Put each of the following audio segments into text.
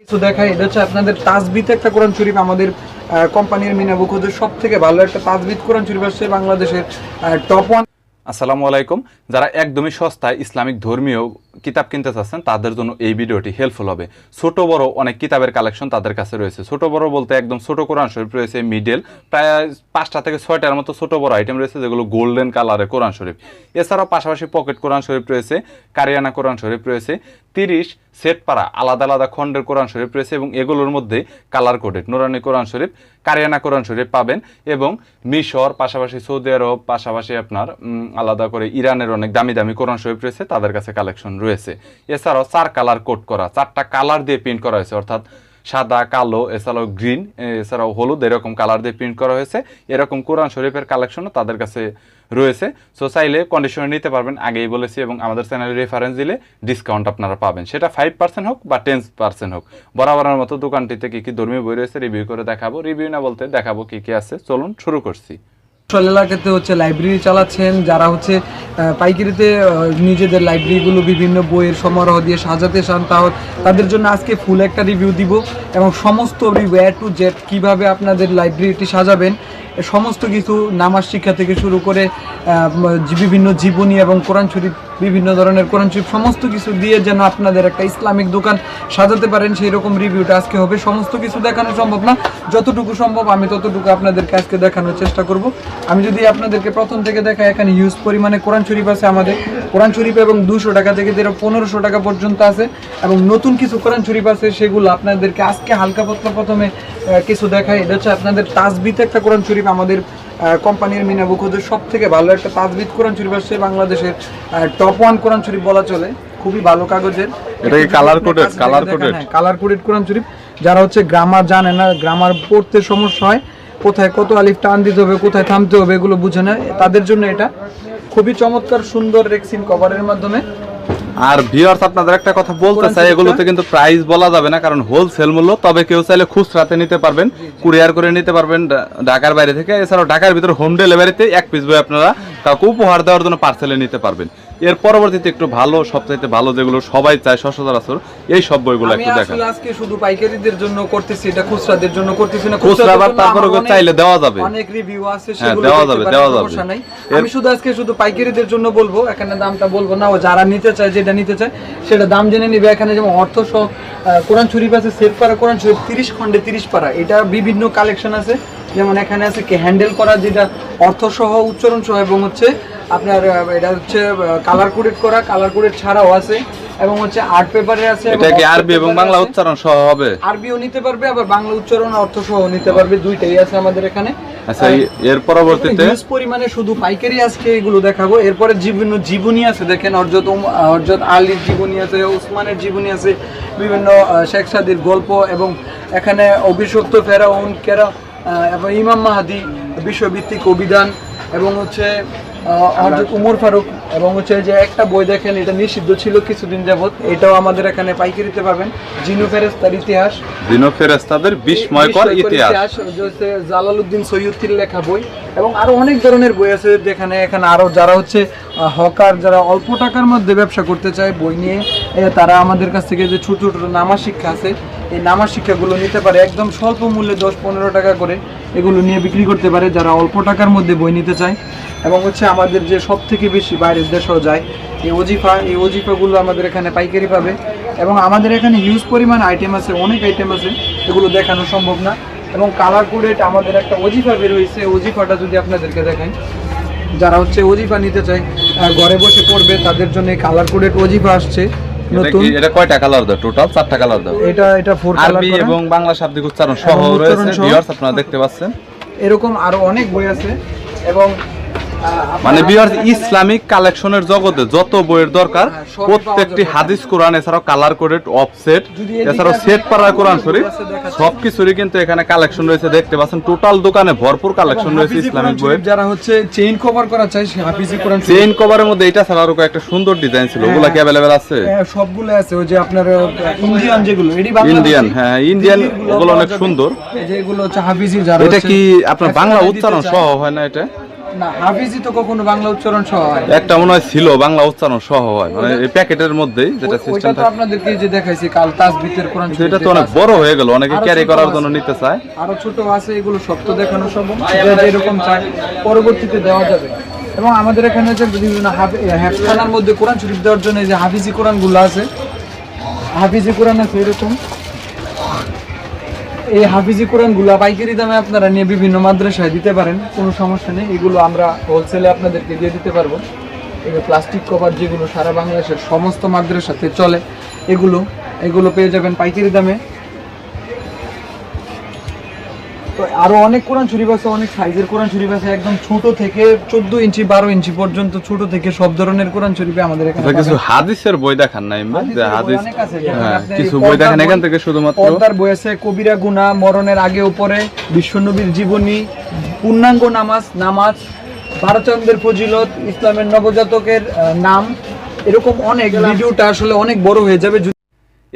কিছু দেখাই, এটা হচ্ছে আপনাদের তাজবিত একটা কোরআন শরীফ আমাদের কোম্পানির মিনা বুকুদের সব থেকে ভালো একটা তাজবিত কোরআন শরীফ আসছে বাংলাদেশের টপ ওয়ান আসসালামু আলাইকুম। যারা একদমই সস্তায় ইসলামিক ধর্মীয় কিতাব কিনতে চাচ্ছেন, তাদের জন্য এই ভিডিওটি হেল্পফুল হবে। ছোট বড় অনেক কিতাবের কালেকশন তাদের কাছে রয়েছে। ছোট বড় বলতে একদম ছোট কোরআন শরীফ রয়েছে মিডেল প্রায় পাঁচটা থেকে ছয়টার মতো ছোট বড় আইটেম রয়েছে, যেগুলো গোল্ডেন কালারের কোরআন শরীফ। এছাড়াও পাশাপাশি পকেট কোরআন শরীফ রয়েছে, কারিয়ানা কোরআন শরীফ রয়েছে, তিরিশ সেট পাড়া আলাদা আলাদা খণ্ডের কোরআন শরীফ রয়েছে এবং এগুলোর মধ্যে কালার কোডেড নুরানি কোরআন শরীফ, কারিয়ানা কোরআন শরীফ পাবেন এবং মিশর, পাশাপাশি সৌদি আরব, পাশাপাশি আপনার আলাদা করে ইরানের অনেক দামি দামি কোরআন শরীফ রয়েছে, তাদের কাছে কালেকশন রয়েছে। এছাড়াও চার কালার কোট করা, চারটা কালার দিয়ে প্রিন্ট করা হয়েছে, অর্থাৎ সাদা, কালো, এছাড়াও গ্রিন এছাড়াও হলুদ, এরকম কালার দিয়ে প্রিন্ট করা হয়েছে। এরকম কোরআন শরীফের কালেকশনও তাদের কাছে রয়েছে। সো চাইলে কন্ডিশনে নিতে পারবেন, আগেই বলেছি এবং আমাদের চ্যানেলে রেফারেন্স দিলে ডিসকাউন্ট আপনারা পাবেন। সেটা ফাইভ পার্সেন্ট হোক বা টেন পার্সেন্ট হোক। বরাবরের মতো দোকানটিতে কী কী ধর্মীয় বই রয়েছে রিভিউ করে দেখাবো। রিভিউ না বলতে দেখাবো কী কী আছে। চলুন শুরু করছি। মফস্বল এলাকাতে হচ্ছে লাইব্রেরি চালাচ্ছেন, যারা হচ্ছে পাইকারিতে নিজেদের লাইব্রেরিগুলো বিভিন্ন বইয়ের সমারোহ দিয়ে সাজাতে চান তাহলে তাদের জন্য আজকে ফুল একটা রিভিউ দিব। এবং সমস্ত রিভিউ এ টু জেড কীভাবে আপনাদের লাইব্রেরিটি সাজাবেন সমস্ত কিছু নামাজ শিক্ষা থেকে শুরু করে বিভিন্ন জীবনী এবং কোরআন শরীফ, বিভিন্ন ধরনের কোরআন শরীফ, সমস্ত কিছু দিয়ে যেন আপনাদের একটা ইসলামিক দোকান সাজাতে পারেন সেই রকম রিভিউটা আজকে হবে। সমস্ত কিছু দেখানো সম্ভব না। যতটুকু সম্ভব আমি ততটুকু আপনাদেরকে আজকে দেখানোর চেষ্টা করব। আমি যদি আপনাদেরকে প্রথম থেকে দেখা এখানে হিউজ পরিমাণে কোরআন শরীফ আছে আমাদের। কোরআন শরীফ এবং দুশো টাকা থেকে যেটা পনেরোশো টাকা পর্যন্ত আছে এবং নতুন কিছু কোরআন শরীফ আছে সেগুলো আপনাদেরকে আজকে হালকা পাতলা প্রথমে কিছু দেখায় এটা হচ্ছে আপনাদের তাজবিতে একটা কোরআন শরীফ আমাদের কোম্পানির মিনা বুকুদের সব থেকে ভালো একটা তাজবিদ কোরআন শরীফ আসছে বাংলাদেশের টপ ওয়ান কোরআন শরীফ বলা চলে। খুবই ভালো কাগজের। এটা কি color coded? Color coded? Colour coded Quran Sharif. যারা হচ্ছে গ্রামার জানে না গ্রামার পড়তে সমস্যা হয় কোথায় কত আলিফ টান দিতে হবে কোথায় থামতে হবে এগুলো বুঝে না। তাদের জন্য এটা। খুবই চমৎকার সুন্দর রেক্সিন কভারের মাধ্যমে। আর ভিউয়ার্স আপনাদের একটা কথা বলতে চাই এগুলোতে কিন্তু প্রাইস বলা যাবে না কারণ হোলসেল মূল্য তবে কেউ চাইলে খুচরাতে নিতে পারবেন কুরিয়ার করে নিতে পারবেন ঢাকার বাইরে থেকে। এছাড়াও ঢাকার ভিতরে হোম ডেলিভারিতে এক পিস বই আপনারা কাউকে উপহার দেওয়ার জন্য পার্সেলে নিতে পারবেন। এর পরবর্তীতে একটু ভালো সবচাইতে ভালো যেগুলো সবাই চায় সচরাচর এই সব বইগুলো একটু দেখান আজকে শুধু পাইকারিদের জন্য করতেছি এটা খুচরাদের জন্য করতেছি না। খুচরা আবার তারপরে চাইলে দেওয়া যাবে। অনেক রিভিউ আছে হ্যাঁ, সেগুলো দেওয়া যাবে, দেওয়া যাবে। আমি শুধু আজকে শুধু পাইকারিদের জন্য বলব এখানে দামটা বলব না ও যারা নিতে চায় যেটা নিতে চায় সেটা দাম জেনে নিবে। এখানে যেমন অর্থ সহ কোরআন শরীফ আছে সেট পারা কোরআন শরীফ তিরিশ খন্ডে তিরিশ পারা এটা বিভিন্ন কালেকশন আছে। যেমন এখানে আছে কি হ্যান্ডেল করা যেটা অর্থ সহ উচ্চারণ সহ এবং হচ্ছে আপনার এটা হচ্ছে কালার কোডেড করা কালার কোডেড ছাড়াও আছে এবং হচ্ছে আর্ট পেপারে আছে এটা কি আরবি এবং বাংলা উচ্চারণ সহ হবে? আরবিও নিতে পারবে আবার বাংলা উচ্চারণ অর্থ সহ নিতে পারবে দুইটাই আছে আমাদের এখানে। আচ্ছা এর পরবর্তীতে? হিউজ পরিমাণে শুধু পাইকারি আজকে এগুলো দেখাবো। এরপরে বিভিন্ন জীবনী আছে দেখেন অর্জত উম- অর্জত আলীর জীবনী আছে ওসমানের জীবনী আছে বিভিন্ন শেখ সাদির গল্প এবং এখানে অভিশপ্ত ফেরাউন কেরা এবং ইমাম মাহাদি বিশ্বভিত্তিক অভিধান এবং হচ্ছে আহ, হযরত উমর ফারুক এবং হচ্ছে যে একটা বই দেখেন এটা নিষিদ্ধ ছিল কিছুদিন যাবত এটাও আমাদের এখানে পাইকারিতে পাবেন। জিনু ফেরেস্তার ইতিহাস। দিনো ফেরেস্তাদের বিস্ময়কর ইতিহাস। জালালউদ্দিন লেখা বই এবং আরও অনেক ধরনের বই আছে যেখানে এখানে আরও যারা হচ্ছে হকার যারা অল্প টাকার মধ্যে ব্যবসা করতে চায় বই নিয়ে তারা আমাদের কাছ থেকে যে ছোট ছোট নামা শিক্ষা আছে এই নামা শিক্ষাগুলো নিতে পারে একদম স্বল্প মূল্যে দশ পনেরো টাকা করে। এগুলো নিয়ে বিক্রি করতে পারে যারা অল্প টাকার মধ্যে বই নিতে চায়। এবং হচ্ছে আমাদের যে সব থেকে বেশি বাইরের দেশেও যায়, এই ওজিফা, এই ওজিফাগুলো আমাদের এখানে পাইকারি পাবে। এবং আমাদের এখানে হিউজ পরিমাণ আইটেম আছে, অনেক আইটেম আছে, এগুলো দেখানো সম্ভব না। এবং কালার কোডেড আমাদের একটা ওজিফা বের হয়েছে ওজিফাটা যদি আপনাদেরকে দেখাই। যারা হচ্ছে ওজিফা নিতে চায় ঘরে বসে পড়বে, তাদের জন্য কালার কোডেড ওজিফা আসছে। নতুন? এটা কয়টা কালার দাও টোটাল চারটা কালার দাও। এটা এটা ফোর কালার আরবি এবং বাংলা শাব্দিক উচ্চারণ সহ রয়েছে। ভিউয়ার্স আপনারা দেখতে পাচ্ছেন। এরকম আরও অনেক বই আছে। এবং মানে ভিউয়ার্স ইসলামিক কালেকশনের জগতে যত বইয়ের দরকার হ্যাঁ, প্রত্যেকটি হাদিস কোরআন এছাড়াও কালার কোডেড অফসেট এছাড়াও সেট পাড়া কোরআন শরীফ দেখাচ্ছি। সবকিছুরই কিন্তু এখানে কালেকশন রয়েছে দেখতে পাচ্ছেন টোটাল দোকানে ভরপুর কালেকশন রয়েছে ইসলামিক বইয়ের। যারা হচ্ছে চেইন কভার করা চাই হাফিজি কোরআন চেইন কভারের মধ্যে এটা ছাড়া আরও একটা সুন্দর ডিজাইন ছিল ওগুলা কি অ্যাভেলেবেল আছে? হ্যাঁ, সবগুলো আছে ওই যে আপনার ইন্ডিয়ান যেগুলো এটি বাংলাদেশি। ইন্ডিয়ান হ্যাঁ ইন্ডিয়ান ওগুলো অনেক সুন্দর। এই যে এগুলো হচ্ছে হাফিজি যারা এটা কি আপনার বাংলা উচ্চারণ। সহ হয় না এটা? না হাফিজি তো কখনো বাংলা উচ্চারণ সহ হয়? একটা মনে হয় ছিল বাংলা উচ্চারণ সহ হয়। মানে এই প্যাকেটের মধ্যেই যেটা সিস্টেম তো আপনাদেরকে যে দেখাইছি কাল তাসবিতের কোরআন এটা তো অনেক বড় হয়ে গেল অনেকে ক্যারি করার জন্য নিতে চায়। আরও ছোট আছে এগুলো সব দেখানো সম্ভব যে যেরকম চাই পরবর্তীতে দেওয়া যাবে। এবং আমাদের এখানে যে বিভিন্ন হেফখানার মধ্যে কোরআন শরীফ দেওয়ার জন্য যে হাফিজি কোরআনগুলো আছে হাফিজি কোরআন আছে এরকম এই হাফিজি কোরআনগুলো পাইকারি দামে আপনারা নিয়ে বিভিন্ন মাদ্রাসায় দিতে পারেন, কোনো সমস্যা নেই। এগুলো আমরা হোলসেলে আপনাদেরকে দিয়ে দিতে পারব। এই প্লাস্টিক কভার যেগুলো সারা বাংলাদেশের সমস্ত মাদ্রাসাতে চলে, এগুলো এগুলো পেয়ে যাবেন পাইকারি দামে। তো আরও অনেক কোরআন শরীফ আছে অনেক সাইজের কোরআন শরীফ আছে একদম ছোট থেকে চোদ্দ ইঞ্চি বারো ইঞ্চি পর্যন্ত ছোট থেকে সব ধরনের কোরআন শরীফে আমাদের এখানে কিছু হাদিসের বই দেখান নাই হাদিস হ্যাঁ, কিছু বই দেখেন এখান থেকে শুধুমাত্র। পর্দার বই আছে কবিরা গুনা মরণের আগে উপরে বিশ্বনবীর জীবনী পূর্ণাঙ্গ নামাজ নামাজ ভারচন্দ্রের ফজিলত ইসলামের নবজাতকের নাম এরকম অনেক ভিডিওটা আসলে অনেক বড় হয়ে যাবে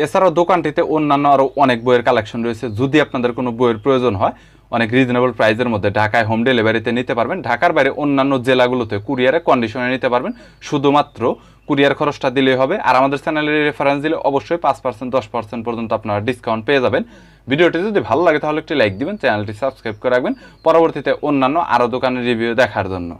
এছাড়াও দোকানটিতে অন্যান্য আরও অনেক বইয়ের কালেকশন রয়েছে। যদি আপনাদের কোনো বইয়ের প্রয়োজন হয়, অনেক রিজনেবল প্রাইসের মধ্যে ঢাকায় হোম ডেলিভারিতে নিতে পারবেন। ঢাকার বাইরে অন্যান্য জেলাগুলোতে কুরিয়ারে কন্ডিশনে নিতে পারবেন। শুধুমাত্র কুরিয়ার খরচটা দিলেই হবে। আর আমাদের চ্যানেলের রেফারেন্স দিলে অবশ্যই পাঁচ পার্সেন্ট দশ পার্সেন্ট পর্যন্ত আপনারা ডিসকাউন্ট পেয়ে যাবেন। ভিডিওটি যদি ভালো লাগে তাহলে একটি লাইক দিবেন চ্যানেলটি সাবস্ক্রাইব করে রাখবেন। পরবর্তীতে অন্যান্য আরও দোকানের রিভিউ দেখার জন্য।